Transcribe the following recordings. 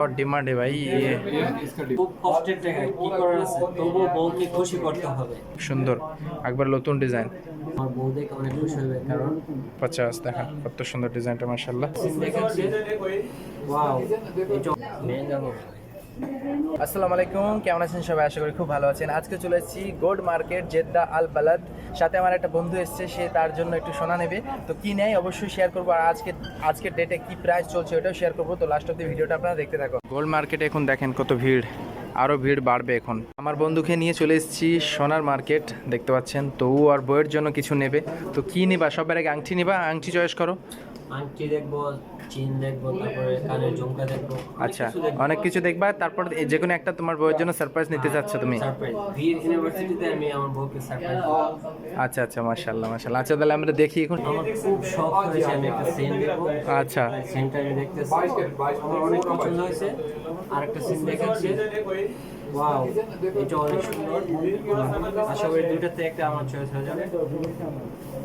Short ডিমান্ডে ভাই খুব কষ্টের জায়গা কি করার আছে? তবুও বউকে খুশি করতে হবে। সুন্দর। একবার নতুন ডিজাইন আমার বউ দেখে অনেক খুশি হবে কারণ আচ্ছা, আচ্ছা দেখা কত সুন্দর ডিজাইনটা মাশাআল্লাহ। ওয়াও আসসালামু আলাইকুম কেমন আছেন সবাই? আশা করি খুব ভালো আছেন। আজকে চলে এসেছি gold market Jeddah Al Balad. সাথে আমার একটা বন্ধু এসেছে সে তার জন্য একটু সোনা নেবে। তো কি নেয় অবশ্যই শেয়ার করব। আর আজকে আজকের ডেটে কি প্রাইস চলছে ওটাও শেয়ার করব। তো লাস্ট অব্দি ভিডিওটা আপনারা দেখতে থাকো গোল্ড মার্কেটে এখন দেখেন কত ভিড়। আরও ভিড় বাড়বে এখন। আমার বন্ধুকে নিয়ে চলে এসেছি সোনার মার্কেট দেখতে পাচ্ছেন। তো ও আর বইয়ের জন্য কিছু নেবে। তো কি নিবা? সবার আগে আংটি নিবা? আংটি চয়েস করো। আংটি দেখব। চিন দেখবো তারপরে কানের ঝুমকা দেখবো আচ্ছা অনেক কিছু দেখবা তারপর এই যে কোনো একটা তোমার বইয়ের জন্য সারপ্রাইজ নিতে চাচ্ছ তুমি সারপ্রাইজ ভির ইউনিভার্সিটিতে আমি আমার বউকে সারপ্রাইজ আচ্ছা আচ্ছা মাশাল্লাহ মাশাল্লাহ আচ্ছা তাহলে আমরা দেখি এখন আমার খুব শখ হয়েছে আমি একটা সেন্ট দেখবো আচ্ছা সেন্টটা আমি দেখতেছি আমার অনেক পছন্দ হয়েছে আর একটা সিন দেখাচ্ছে ওয়াও এটা অনেক সুন্দর আশা করি দুইটাতে একটা আমার চয়েস হয়ে যাবে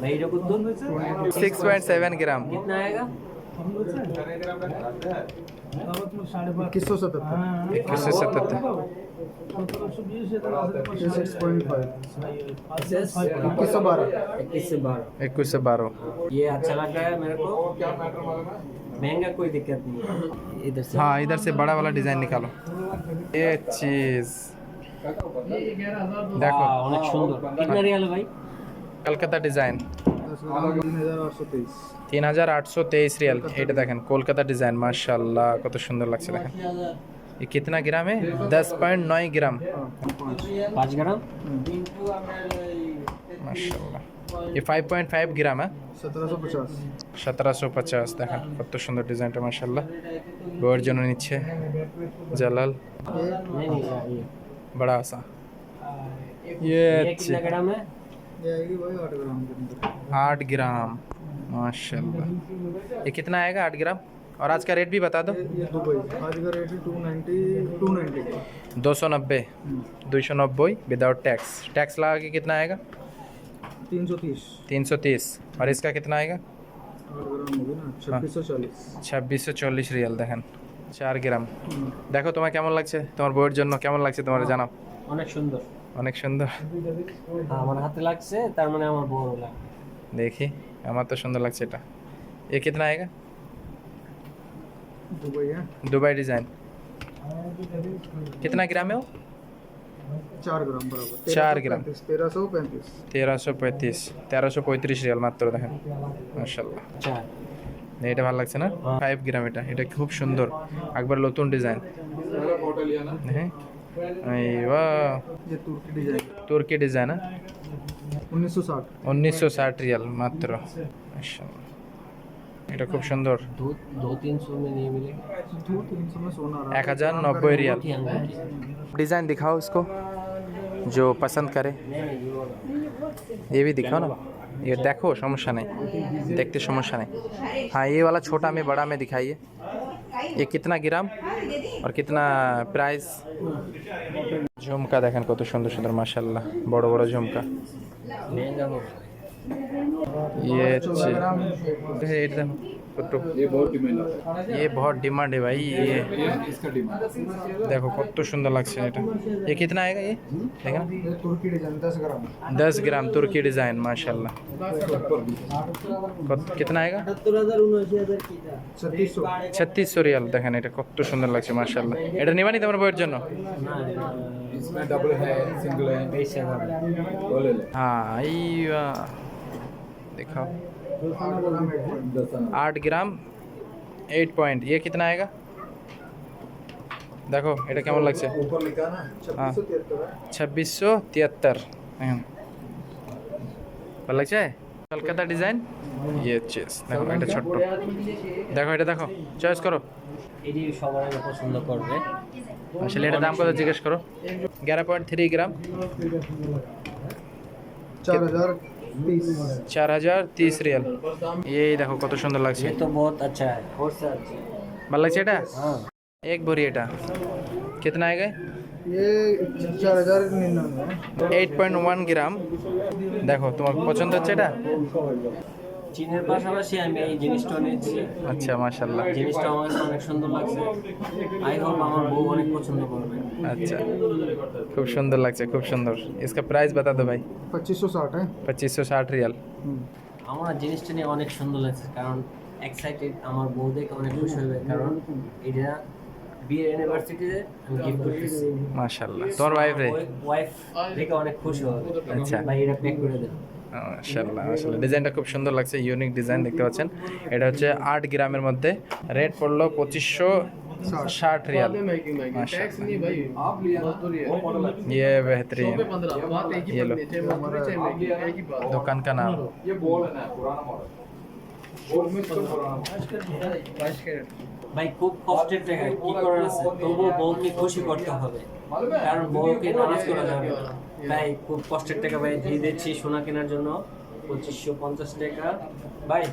ভাই এটা কত সিক্স পয়েন্ট সেভেন গ্রাম कितना आएगा इक्कीस सौ सतहत्तर इक्कीस सौ सतहत्तर सिक्स पॉइंट फाइव इक्कीस सौ बारह इक्कीस से बारह इक्कीस से बारह ये अच्छा लग रहा है मेरे को महंगा कोई दिक्कत नहीं है इधर से हाँ इधर से बड़ा वाला डिजाइन निकालो ये चीज देखो वाह, অনেক সুন্দর कितना रियल है भाई কলকাতা ডিজাইন तीन हजार आठ सौ तेईस তিন হাজার আটশো তেইশ রিয়াল এটা দেখেন কলকাতা ডিজাইন মার্শাল্লাহ কত সুন্দর লাগছে দেখেন ये कितना ग्राम है दस पॉइंट नौ ग्राम पाँच ग्राम মার্শাল্লাহ ये फाइव पॉइंट फाइव ग्राम है सत्रह सौ पचास সতেরোশো পঞ্চাশ দেখেন কত সুন্দর ডিজাইনটা মার্শাল্লাহ বউয়ের জন্য নিচ্ছে জালাল नहीं नहीं ये आठ ग्राम के अंदर आठ ग्राम माशाल्लाह ये कितना आएगा आठ ग्राम और आज का रेट भी बता दो ये दुबई आज का रेट है टू नाइन्टी टू नाइन्टी दो सौ नब्बे दो सौ नब्बे विदाउट टैक्स टैक्स लगा के कितना आएगा तीन सौ तीस तीन सौ तीस और इसका कितना आएगा आठ ग्राम होगी ना छब्बीस सौ चालीस ছাব্বিশশো চল্লিশ রিয়াল দেখেন চার গ্রাম দেখো তোমার কেমন লাগছে তোমার বউয়ের জন্য কেমন লাগছে তোমার জানাও অনেক সুন্দর অনেক সুন্দর আমার হাতে লাগছে তার মানে আমার বড় লাগবে দেখি আমার তো সুন্দর লাগছে এটা ये कितना आएगा दुबई है दुबई डिज़ाइन कितना ग्राम है वो चार ग्राम बराबर चार ग्राम। तेरह सौ पैंतीस তেরোশো পঁয়ত্রিশ তেরোশো পঁয়ত্রিশ রিয়াল মাত্র দেখেন মার্শাল্লাহ চার এটা ভালো লাগছে না ফাইভ গ্রাম এটা এটা খুব সুন্দর একবার নতুন ডিজাইন হ্যাঁ এই বাহ, ये तुर्की डिजाइन তুর্কি ডিজাইন उन्नीस सौ साठ উনিশশো ষাট রিয়াল মাত্র মাশাআল্লাহ। এটা খুব সুন্দর दो दो तीन सौ में नहीं मिलेगा दो तीन सौ में सोना आ रहा এক হাজার নব্বই রিয়াল अंगूठी अंगूठी डिज़ाइन दिखाओ उसको जो पसंद करे नहीं नहीं ये वाला ये भी दिखाओ ना ये देखो समस्या नहीं देखते समस्या नहीं हाँ ये वाला छोटा में बड़ा में दिखाइए ये कितना ग्राम और कितना प्राइस ঝুমকা দেখেন কত সুন্দর সুন্দর মাশাল্লাহ বড় বড় ঝুমকা महंगा होगा ये अच्छी ये एकदम ছোট্টো। ये बहुत डिमांड ये बहुत डिमांड है भाई ये है इसका डिमांड देखो কত সুন্দর লাগছে এটা ये कितना आएगा ये देखना है ये तुर्की डिजाइन दस ग्राम दस ग्राम तुर्की डिज़ाइन माशाल्लाह কত- कितना आएगा छत्तीस सौ ছত্রিশ সো রিয়াল দেখেন এটা কত সুন্দর লাগছে মার্শাল্লাহ এটা নিবানি তোমার বইয়ের জন্য इसमें डबल है सिंगल है पैसे वो ले लो हाँ आइवा दिखाओ आठ ग्राम एट पॉइंट दस आना। आठ ग्राम एट पॉइंट ये कितना आएगा দেখো এটা কেমন লাগছে ऊपर लिखा ना हाँ। छब्बीस सौ तिहत्तर है ছাব্বিশশো তিয়াত্তর হ্যাঁ ভালো লাগছে কলকাতা ডিজাইন ইয়ে চেস দেখো এটা ছোট্ট দেখো এটা দেখো চয়েস করো এটি সবার আগে পছন্দ করবে আসলে এটা দাম কত জিজ্ঞেস করো এগারো পয়েন্ট থ্রি গ্রাম चार हजार तीस চার হাজার তিরিশ রিয়াল। এই দেখো কত সুন্দর লাগছে। তো বহুত আচ্ছা ভালো লাগছে এটা? এক ভরি এটা। কেতনা আয় গায়ে এইট পয়েন্ট ওয়ান গ্রাম। দেখো তোমার পছন্দ হচ্ছে এটা? চীনের পাশাপাশি আমি এই জিনিসটা নিয়েছি আচ্ছা মাশাল্লাহ জিনিসটা আমার কাছে অনেক সুন্দর লাগছে আই হোপ আমার বউ অনেক পছন্দ করবে अच्छा खूब सुंदर लगता है खूब सुंदर इसका प्राइस बता दो भाई पच्चीस सौ साठ है पच्चीस सौ साठ रियल আমার জিনিসটা নিয়ে অনেক সুন্দর লাগছে কারণ এক্সাইটেড আমার বউ দেখে অনেক খুশি হবে কারণ এটা বিয়ের ইউনিভার্সিটিতে আমি গিফট করতেছি माशाल्लाह তোর ওয়াইফ রে ওয়াইফ দেখে অনেক খুশি হবে আচ্ছা। ভাই এটা প্যাক করে দেন মাশাল্লাহ মাশাল্লাহ ডিজাইনটা খুব সুন্দর লাগছে ইউনিক ডিজাইন দেখতে পাচ্ছেন এটা হচ্ছে আট গ্রামের মধ্যে রেট পড়লো পঁচিশশো ষাট রিয়াল माशाल्लाह ये बेहतरीन ये लो दुकान का नाम ये बॉल है ना पुराना मॉडल बॉल में इसको पुराना मॉडल ভাই খুব কষ্টের টাকা কি করার আছে তবুও বউকে খুশি করতে হবে কারণ বউকে নারাজ করা যাবে না। তাই খুব কষ্টের টাকা ভাই দিয়ে দিচ্ছি সোনা কেনার জন্য। পঁচিশশো পঞ্চাশ টাকা। ভাই।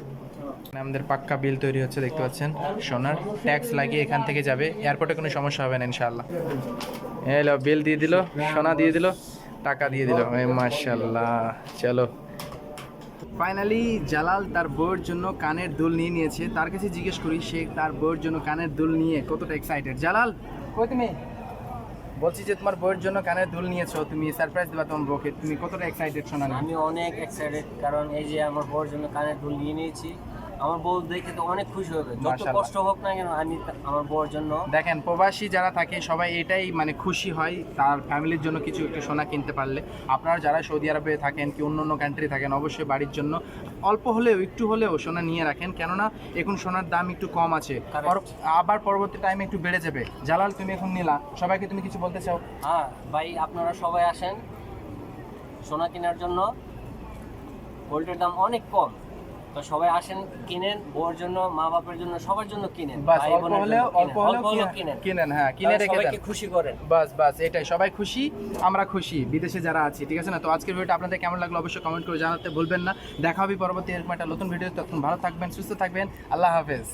আমাদের পাক্কা বিল তৈরি হচ্ছে দেখতে পাচ্ছেন? সোনার ট্যাক্স লাগিয়ে এখান থেকে যাবে। এয়ারপোর্টে কোনো সমস্যা হবে না ইনশাআল্লাহ। এলো বিল দিয়ে দিল সোনা দিয়ে দিল টাকা দিয়ে দিল। মাশাল্লাহ চলো। ফাইনালি জালাল তার বউয়ের জন্য কানের দুল নিয়ে নিয়েছে। তার কাছে জিজ্ঞেস করি সে তার বউয়ের জন্য কানের দুল নিয়ে কতটা এক্সাইটেড জালাল কই তুমি? বলছি যে তোমার বইয়ের জন্য কানের দুল নিয়েছো, তুমি সারপ্রাইজ দেবা তোমার বউকে, তুমি কতটা এক্সাইটেড শোনা আমি অনেক এক্সাইটেড কারণ এই যে আমার বউয়ের জন্য কানের দুল নিয়ে নিয়েছি। আমার বউ দেখে তো অনেক খুশি হবে। যত কষ্ট হোক না কেন আমি আমার বউর জন্য দেখেন প্রবাসী যারা থাকে সবাই এটাই মানে খুশি হয় তার ফ্যামিলির জন্য কিছু একটু সোনা কিনতে পারলে। আপনারা যারা সৌদি আরবে থাকেন কি অন্য অন্য কান্ট্রি থাকেন অবশ্যই বাড়ির জন্য অল্প হলেও একটু হলেও সোনা নিয়ে রাখেন। কেননা এখন সোনার দাম একটু কম আছে. আবার পরবর্তী টাইমে একটু বেড়ে যাবে। জালাল তুমি এখন নিলা। সবাইকে তুমি কিছু বলতে চাও? হ্যাঁ ভাই আপনারা সবাই আসেন। সোনা কেনার জন্য। গোল্ডের দাম অনেক কম। তো সবাই আসেন কিনেন বউর জন্য মা বাপের জন্য সবার জন্য কিনেন ভাই অল্প বোনের জন্য। অল্প হলেও কিনেন। কিনেন হ্যাঁ কিনে রেখে সবাইকে খুশি করেন। বাস বাস এটাই সবাই খুশি আমরা খুশি বিদেশে যারা আছি ঠিক আছে না? তো আজকের ভিডিওটা আপনাদের কেমন লাগল অবশ্যই কমেন্ট করে জানাতে ভুলবেন না। দেখা হবে পরবর্তী এরকম একটা নতুন ভিডিও তখন ভালো থাকবেন সুস্থ থাকবেন আল্লাহ হাফেজ।